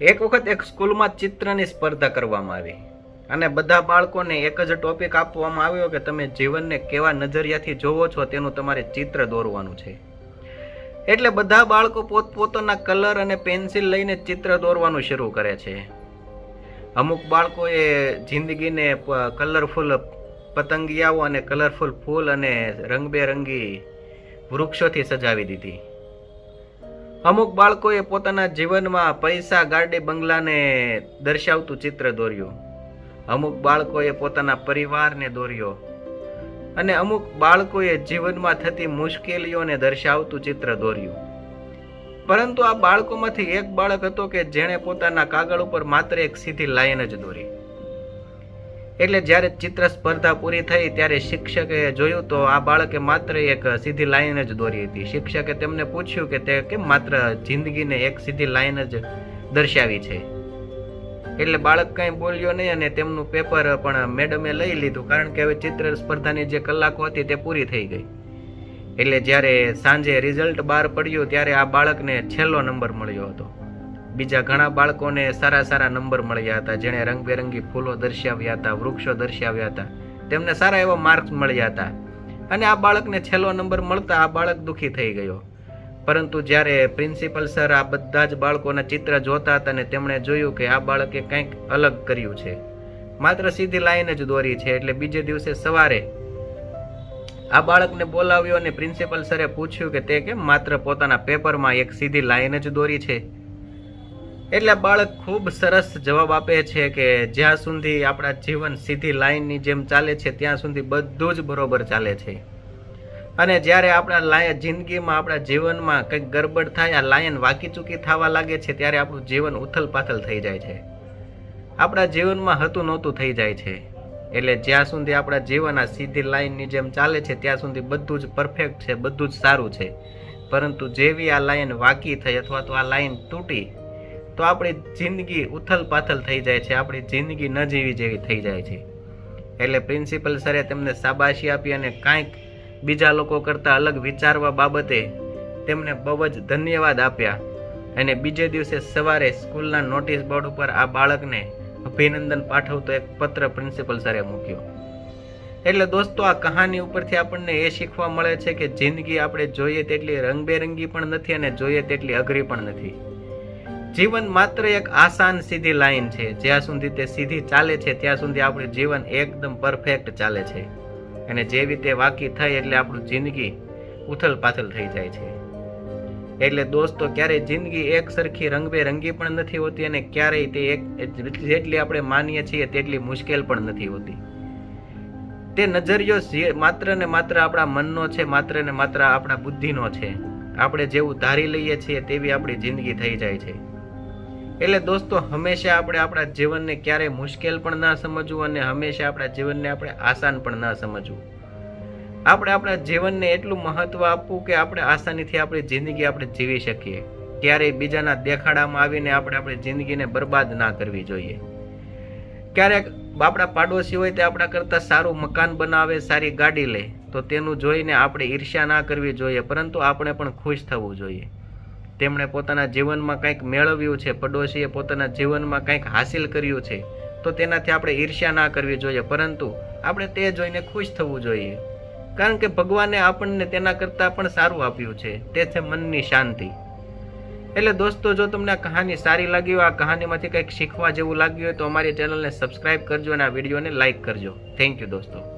એક વખત એક સ્કૂલમાં ચિત્રની સ્પર્ધા કરવામાં આવી. અને બધા બાળકોને એક જ ટોપિક આપવામાં આવ્યો કે તમે જીવનને કેવા નજરિયાથી જોવો છો તેનું તમારે ચિત્ર દોરવાનું છે. એટલે બધા બાળકો પોતપોતાના કલર અને પેન્સિલ લઈને ચિત્ર દોરવાનું શરૂ કરે છે. અમુક બાળકોએ જિંદગીને કલરફુલ પતંગિયાઓ અને કલરફુલ ફૂલ અને રંગબેરંગી વૃક્ષોથી સજાવી દીધી. અમુક બાળકોએ પોતાના જીવનમાં પૈસા ગાડી બંગલાને દર્શાવતું ચિત્ર દોર્યું. અમુક બાળકોએ પોતાના પરિવારને દોર્યો. અને અમુક બાળકોએ જીવનમાં થતી મુશ્કેલીઓને દર્શાવતું ચિત્ર દોર્યું. પરંતુ આ બાળકોમાંથી એક બાળક હતો કે જેણે પોતાના કાગળ ઉપર માત્ર એક સીધી લાઈન જ દોરી. એટલે જ્યારે ચિત્ર સ્પર્ધા પૂરી થઈ ત્યારે શિક્ષકે જોયું તો આ બાળકે માત્ર એક સીધી લાઈન જ દોરી હતી. શિક્ષકે તેમને પૂછ્યું કે તે કેમ માત્ર જિંદગીને એક સીધી લાઈન જ દર્શાવી છે? એટલે બાળક કંઈ બોલ્યો નહીં અને તેમનું પેપર પણ મેડમે લઈ લીધું કારણ કે હવે ચિત્ર સ્પર્ધાની જે કલાકો હતી તે પૂરી થઈ ગઈ. એટલે જ્યારે સાંજે રિઝલ્ટ બહાર પડ્યું ત્યારે આ બાળકને છેલ્લો નંબર મળ્યો હતો. બીજા ઘણા બાળકોને સારા સારા નંબર મળ્યા હતા, જેણે રંગબેરંગી ફૂલો દર્શાવ્યા હતા, વૃક્ષો દર્શાવ્યા હતા. તેમને સારા એવા માર્ક્સ મળ્યા હતા. અને આ બાળકને છેલ્લો નંબર મળતા આ બાળક દુઃખી થઈ ગયો. પરંતુ જ્યારે પ્રિન્સિપલ સર આ બધા જ બાળકોના ચિત્ર જોતા હતા અને તેમણે જોયું કે આ બાળકે કંઈક અલગ કર્યું છે. માત્ર સીધી લાઈન જ દોરી છે, એટલે બીજે દિવસે સવારે આ બાળકને બોલાવ્યો અને પ્રિન્સિપલ સરે પૂછ્યું કે તે કેમ માત્ર પોતાના પેપરમાં એક સીધી લાઈન જ દોરી છે? એટલે બાળક ખૂબ સરસ જવાબ આપે છે કે જ્યાં સુધી આપણા જીવન સીધી લાઈનની જેમ ચાલે છે, ત્યાં સુધી બધું જ બરોબર ચાલે છે. અને જ્યારે આપણા લાયન જિંદગીમાં આપણા જીવનમાં કંઈક ગરબડ થાય, આ લાયન વાકી ચૂકી થવા લાગે છે, ત્યારે આપણું જીવન ઉથલ પાથલ થઈ જાય છે. આપણા જીવનમાં હતું નહોતું થઈ જાય છે. એટલે જ્યાં સુધી આપણા જીવન આ સીધી લાઈનની જેમ ચાલે છે, ત્યાં સુધી બધું જ પરફેક્ટ છે, બધું જ સારું છે. પરંતુ જેવી આ લાઈન વાકી થઈ અથવા તો આ લાઈન તૂટી તો આપણી જિંદગી ઉથલ પાથલ થઈ જાય છે. આપણી જિંદગી ન જીવી જેવી થઈ જાય છે. એટલે પ્રિન્સિપલ સરે તેમને શાબાશી આપી અને કાંઈક બીજા લોકો કરતાં અલગ વિચારવા બાબતે તેમને બહુ જ ધન્યવાદ આપ્યા. અને બીજે દિવસે સવારે સ્કૂલના નોટિસ બોર્ડ ઉપર આ બાળકને અભિનંદન પાઠવતો એક પત્ર પ્રિન્સિપલ સરે મૂક્યો. એટલે દોસ્તો, આ કહાની ઉપરથી આપણને એ શીખવા મળે છે કે જિંદગી આપણે જોઈએ તેટલી રંગબેરંગી પણ નથી અને જોઈએ તેટલી અઘરી પણ નથી. જીવન માત્ર એક આસાન સીધી લાઈન છે. જ્યાં સુધી તે સીધી ચાલે છે, ત્યાં સુધી આપણું જીવન એકદમ પરફેક્ટ ચાલે છે. અને જેવી તે વાકી થાય એટલે આપણું જિંદગી ઉથલ પાથલ થઈ જાય છે. એટલે દોસ્તો, ક્યારેય જિંદગી એક સરખી રંગબેરંગી પણ નથી હોતી અને ક્યારેય તે એક જેટલી આપણે માનીએ છીએ તેટલી મુશ્કેલ પણ નથી હોતી. તે નજરિયો માત્ર ને માત્ર આપણા મનનો છે, માત્ર ને માત્ર આપણા બુદ્ધિનો છે. આપણે જેવું ધારી લઈએ છીએ તેવી આપણી જિંદગી થઈ જાય છે. એટલે દોસ્તો, હંમેશા આપણે આપણા જીવનને ક્યારેય મુશ્કેલ પણ ના સમજવું અને હંમેશા આપણા જીવનને આપણે આસાન પણ ના સમજવું. આપણે આપણા જીવનને એટલું મહત્વ આપવું કે આપણે આસાનીથી આપણી જિંદગી આપણે જીવી શકીએ. ક્યારેય બીજાના દેખાડામાં આવીને આપણે આપણી જિંદગીને બરબાદ ના કરવી જોઈએ. ક્યારેક આપણા પાડોશી હોય તે આપણા કરતાં સારું મકાન બનાવે, સારી ગાડી લે, તો તેનું જોઈને આપણે ઈર્ષ્યા ના કરવી જોઈએ, પરંતુ આપણે પણ ખુશ થવું જોઈએ. તેમણે પોતાના જીવનમાં કંઈક મેળવ્યું છે, પડોશીએ પોતાના જીવનમાં કંઈક હાસિલ કર્યું છે, તો તેનાથી આપણે ઈર્ષ્યા ના કરવી જોઈએ, પરંતુ આપણે તે જોઈને ખુશ થવું જોઈએ. કારણ કે ભગવાને આપણને તેના કરતાં પણ સારું આપ્યું છે, તે છે મનની શાંતિ. એટલે દોસ્તો, જો તમને આ કહાની સારી લાગી હોય, આ કહાનીમાંથી કંઈક શીખવા જેવું લાગ્યું હોય, તો અમારી ચેનલને સબસ્ક્રાઇબ કરજો અને આ વિડીયોને લાઇક કરજો. થેન્ક યુ દોસ્તો.